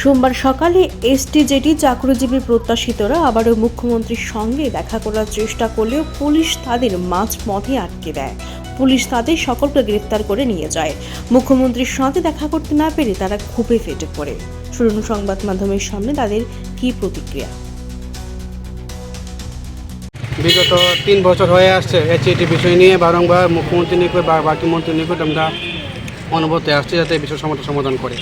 সোমবার সকালে এসটিজেটি চাকরিজীবী প্রত্যাশিতরা আবারও মুখ্যমন্ত্রীর সঙ্গে দেখা করার চেষ্টা করলেও পুলিশ তাদের মাঝ পথে আটকে দেয়। পুলিশ তাদের সকলকে গ্রেফতার করে নিয়ে যায়। মুখ্যমন্ত্রীর সাথে দেখা করতে না পেরে তারা খুবই ফেটে পড়ে। শুনুন সংবাদ মাধ্যমের সামনে তাদের কী প্রতিক্রিয়া। বিগত তিন বছর হয়ে আসছে এইচএটি বিষয় নিয়ে বারংবার মুখ্যমন্ত্রী নিকট বা বাকি মন্ত্রীর নিকট আমরা অনুভূতি আসছে যাতে এই বিষয় সমাধান করে।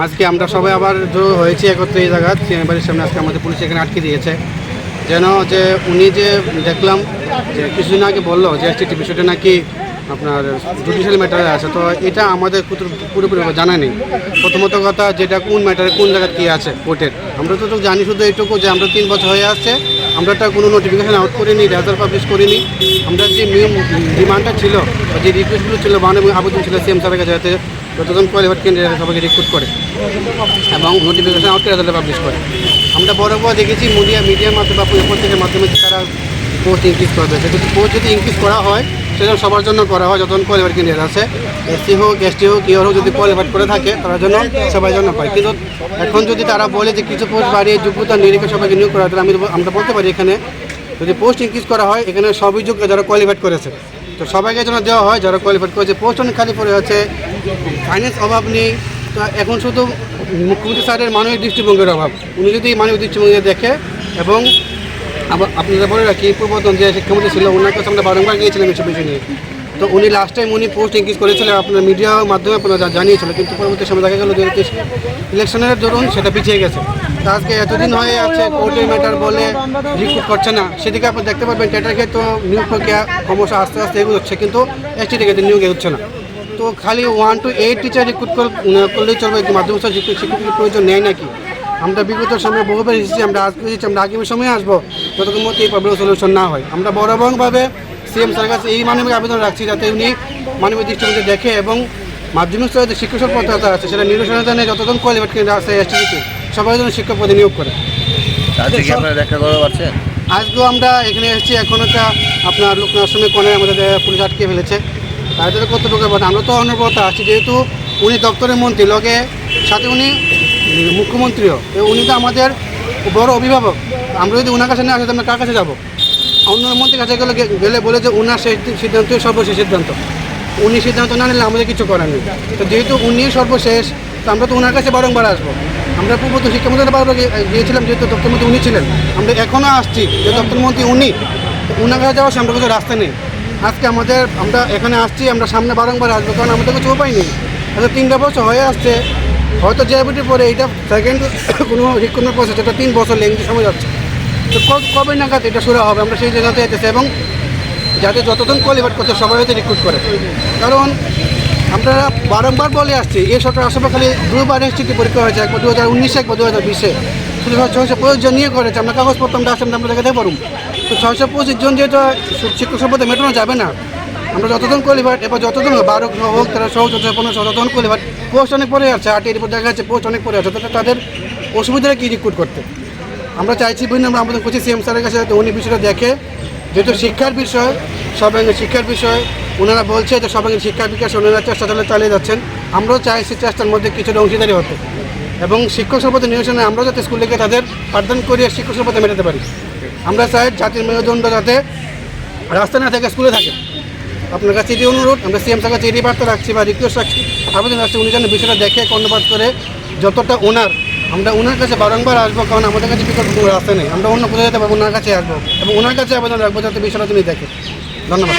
আজকে আমরা সবাই আবার জড়ো হয়েছি একত্রে এই জায়গা বাড়ির সামনে আজকে আমাদের পুলিশ এখানে আটকে দিয়েছে। যেন যে উনি যে দেখলাম, যে কিছুদিন আগে বলল যে এইচটি বিষয়টা নাকি আপনার জুডিশিয়াল ম্যাটারে আছে, তো এটা আমাদের পুরো- পুরোপুরি জানা নেই। প্রথমত কথা যেটা কোন ম্যাটারে কোন জায়গায় কী আছে কোর্টের আমরা তো তো জানি শুধু এইটুকু যে আমরা তিন বছর হয়ে আসছে, আমরা একটা কোনো নোটিফিকেশন আউট করিনি রেজাল্ট পাবলিশ করিনি। আমরা যে নিয়ম ডিমান্ডটা ছিল যে রিকোয়েস্টগুলো ছিল মানে আবেদন ছিল সিএম স্যারের কাছে যাতে যতজন কোয়ালিফাইড ক্যান্ডিডেট সবাইকে রিক্রুট করে এবং নোটিফিকেশন আউট করে রেজাল্ট পাবলিশ করে। আমরা বড় বড় দেখেছি মিডিয়া মিডিয়ার মাধ্যমে বা পত্রিকার মাধ্যমে তারা পোস্ট ইনক্রিজ করবে সেক্ষেত্রে পোস্ট যদি ইনক্রিজ করা হয় সেটা সবার জন্য করা হয়, যতজন কোয়ালিফাইড ক্যান্ডিডেট আছে এসসি হোক এসটি হোক ইয়ে হোক, যদি কোয়ালিফাইড করে থাকে তার জন্য সবার জন্য পায় কিন্তু এখন যদি তারা বলে যে কিছু পোস্ট বাড়িয়ে যোগ্যতা নিরীক্ষে সবাইকে নিয়োগ করা, তাহলে আমি আমরা বলতে পারি এখানে, যদি পোস্ট ইনক্রিজ করা হয়, এখানে সবই যোগ্য যারা কোয়ালিফাইড করেছে। তো সবাইকে যেন দেওয়া হয়, যারা কোয়ালিফাইড করেছে পোস্ট অনেক খালি পড়ে আছে ফাইন্যান্স অভাব নেই। তো এখন শুধু মুখ্যমন্ত্রী স্যারের মানবিক দৃষ্টিভঙ্গির অভাব। উনি যদি মানবিক দৃষ্টিভঙ্গি দেখে এবং আপনারা বলে রাখি পূর্বতন যে শিক্ষামন্ত্রী ছিল, ওনার কাছে আমরা বারংবার গিয়েছিলাম এসব বিষয় নিয়ে। তো উনি লাস্ট টাইম উনি পোস্ট ইনক্রিজ করেছিলেন, আপনার মিডিয়ার মাধ্যমে আপনারা জানিয়েছিল, কিন্তু পরবর্তী সময় দেখা গেল যে ইলেকশনের দরুন সেটা পিছিয়ে গেছে। তো আজকে এতদিন হয়ে আছে কোর্টের ম্যাটার বলে রিক্রুট করছে না। সেদিকে আপনি দেখতে পারবেন টেটার ক্ষেত্রে নিয়োগ প্রক্রিয়া ক্রমশ আস্তে আস্তে এগুলো হচ্ছে, কিন্তু এসটি ক্ষেত্রে নিয়োগ এগোচ্ছে না। তো খালি one two eight teacher recruit করলেই চলবে মাধ্যমিক শিক্ষকের প্রয়োজন নেয় নাকি? আমরা বিগত সময়ে বহুবার এসেছি আমরা আজকে এসেছি আমরা আগামী সময়ে আসব যতক্ষণ মধ্যে এই প্রবলেম সলিউশন না হয়। আমরা বরাবরভাবে সিএম স্যারের কাছে এই মানবিক আবেদন রাখছি যাতে উনি মানবিক দৃষ্টিভঙ্গি দেখে এবং মাধ্যমিক স্তরে যে শিক্ষক পদ্ধতি আছে সেটা নিরসনের যতজন কোয়ালিফাইড কেন্দ্র আছে এসটিতে সবাই যেন শিক্ষক পদে নিয়োগ করে। দেখা পারছেন আজকেও আমরা এখানে এসেছি এখন একটা আপনার লোকনাথ আশ্রমের কোণে আমাদের পুলিশ আটকে ফেলেছে। তাদের কর্তব্য আমরা তো অনবরত আছি যেহেতু উনি দপ্তরের মন্ত্রী লগে সাথে উনি মুখ্যমন্ত্রীও। উনি তো আমাদের বড় অভিভাবক। আমরা যদি ওনার কাছে না আসি আমরা কার কাছে যাব? অন্য মন্ত্রীর কাছে গেলে গেলে বলে যে ওনার সেই সিদ্ধান্তই সর্বশেষ সিদ্ধান্ত। উনি সিদ্ধান্ত না নিলে আমাদের কিছু করার নেই। তো যেহেতু উনি সর্বশেষ, তো আমরা তো ওনার কাছে বারংবার আসব। আমরা পূর্বত শিক্ষামন্ত্রী বারবার গিয়ে- গিয়েছিলাম যেহেতু দপ্তরমন্ত্রী উনি ছিলেন। আমরা এখনও আসছি যে দপ্তরমন্ত্রী উনি। ওনার কাছে যাওয়ার সামনে কিছু রাস্তা নেই। আজকে আমাদের আমরা এখানে আসছি, আমরা সামনে বারংবার আসব, কারণ আমাদের কিছু উপায় নেই। তিনটা বছর হয়ে আসছে। হয়তো জেআইবিটির পরে এইটা সেকেন্ড কোনো রিক্রুটমেন্ট প্রসেস এটা তিন বছর লেংথি সময় যাচ্ছে। তো কবে নাগাদ এটা শুরু হবে? আমরা সেই জায়গাতে যেতেছি এবং যাতে যতজন কোয়ালিফাইড করছে, সবাই হয়তো রিক্রুট করে। কারণ আমরা বারংবার বলে আসছি, এই সরকার আসবে খালি দুবার এসটিটি পরীক্ষা হয়েছে একবার দু হাজার উনিশে, একবার দু হাজার বিশে। শুধু ছয়শো পঁচিশ জন নিয়ে করেছে, আমরা কাগজপত্র আমরা আসলাম আমরা দেখাতে পারুম। তো ছয়শো পঁচিশ জন যেটা শিক্ষক সম্পদে মেটানো যাবে না আমরা যতজন কোয়ালিফাইড এবার যতজন বারো হোক তেরোশো হোক চোদ্দশো পনেরোশো যতজন কোয়ালিফাইড পোস্ট অনেক পরে আছে আটের উপর দেখা যাচ্ছে পোস্ট অনেক পরে আছে তাহলে তাদের অসুবিধাটা কী রিক্রুট করতে? আমরা চাইছি বিভিন্ন, আমরা আবেদন করছি সিএম স্যারের কাছে যাতে উনি বিষয়টা দেখে, যেহেতু শিক্ষার বিষয় সবাঙ্গে শিক্ষার বিষয় ওনারা বলছে যে সবাঙ্গে শিক্ষার বিকাশ ওনারা চেষ্টা চালিয়ে চালিয়ে যাচ্ছেন। আমরাও চাইছি চেষ্টার মধ্যে কিছুটা অংশীদারি হতে। এবং শিক্ষক সম্পদে নিয়োজনে আমরাও যাতে স্কুলে গিয়ে তাদের পাঠদান করিয়ে শিক্ষক সম্পদে মেটাতে পারি। আমরা চাই জাতির মেরুদণ্ড যাতে রাস্তা না থেকে স্কুলে থাকে। আপনার কাছে এটি অনুরোধ, আমরা সিএম স্যার কাছে এটি বার্তা রাখছি বা রিকোয়েস্ট রাখছি। আবেদন রাখছি, উনি যেন বিষয়টা দেখে, কর্ণপাত করে যতটা ওনার, আমরা ওনার কাছে বারংবার আসব, কারণ আমাদের কাছে বিকল্প কোনো রাস্তা নেই। আমরা অন্য কোথাও যেতে পারব ওনার কাছে আসব এবং ওনার কাছে আবেদন রাখব যাতে বিষয়টা তুমি দেখে। ধন্যবাদ।